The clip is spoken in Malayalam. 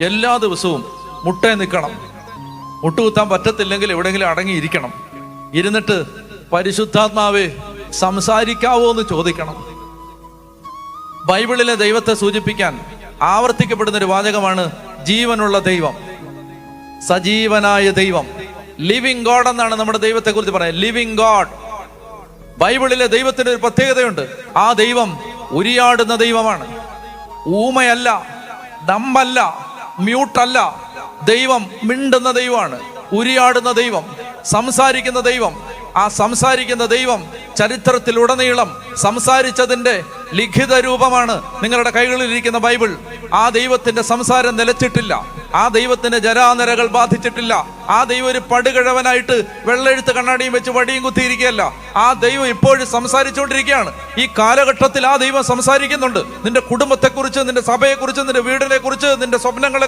എല്ലാ ദിവസവും മുട്ട നിൽക്കണം. മുട്ടുകുത്താൻ പറ്റത്തില്ലെങ്കിൽ എവിടെയെങ്കിലും അടങ്ങിയിരിക്കണം. ഇരുന്നിട്ട് പരിശുദ്ധാത്മാവേ സംസാരിക്കാവോ എന്ന് ചോദിക്കണം. ബൈബിളിലെ ദൈവത്തെ സൂചിപ്പിക്കാൻ ആവർത്തിക്കപ്പെടുന്ന ഒരു വാചകമാണ് ജീവനുള്ള ദൈവം. സജീവനായ ദൈവം. ലിവിങ് ഗോഡ് എന്നാണ് നമ്മുടെ ദൈവത്തെ കുറിച്ച് പറയുന്നത്. ലിവിങ് ഗോഡ് ബൈബിളിലെ ദൈവത്തിന് ഒരു പ്രത്യേകതയുണ്ട്. ആ ദൈവം ഉരിയാടുന്ന ദൈവമാണ്. ഊമയല്ല ഡമ്പല്ല മ്യൂട്ടല്ല. ദൈവം മിണ്ടുന്ന ദൈവമാണ്. ഉരിയാടുന്ന ദൈവം സംസാരിക്കുന്ന ദൈവം. ആ സംസാരിക്കുന്ന ദൈവം ചരിത്രത്തിലുടനീളം സംസാരിച്ചതിന്റെ ലിഖിത രൂപമാണ് നിങ്ങളുടെ കൈകളിലിരിക്കുന്ന ബൈബിൾ. ആ ദൈവത്തിന്റെ സംസാരം നിലച്ചിട്ടില്ല. ആ ദൈവത്തിന്റെ ജരാനരകൾ ബാധിച്ചിട്ടില്ല. ആ ദൈവം ഒരു പടുകിഴവനായിട്ട് വെള്ളെഴുത്ത് കണ്ണാടിയും വെച്ച് വടിയും കുത്തിയിരിക്കുകയല്ല. ആ ദൈവം ഇപ്പോഴും സംസാരിച്ചുകൊണ്ടിരിക്കുകയാണ്. ഈ കാലഘട്ടത്തിൽ ആ ദൈവം സംസാരിക്കുന്നുണ്ട്. നിന്റെ കുടുംബത്തെക്കുറിച്ച് നിന്റെ സഭയെക്കുറിച്ച് നിന്റെ വീടിനെ കുറിച്ച് നിന്റെ സ്വപ്നങ്ങളെ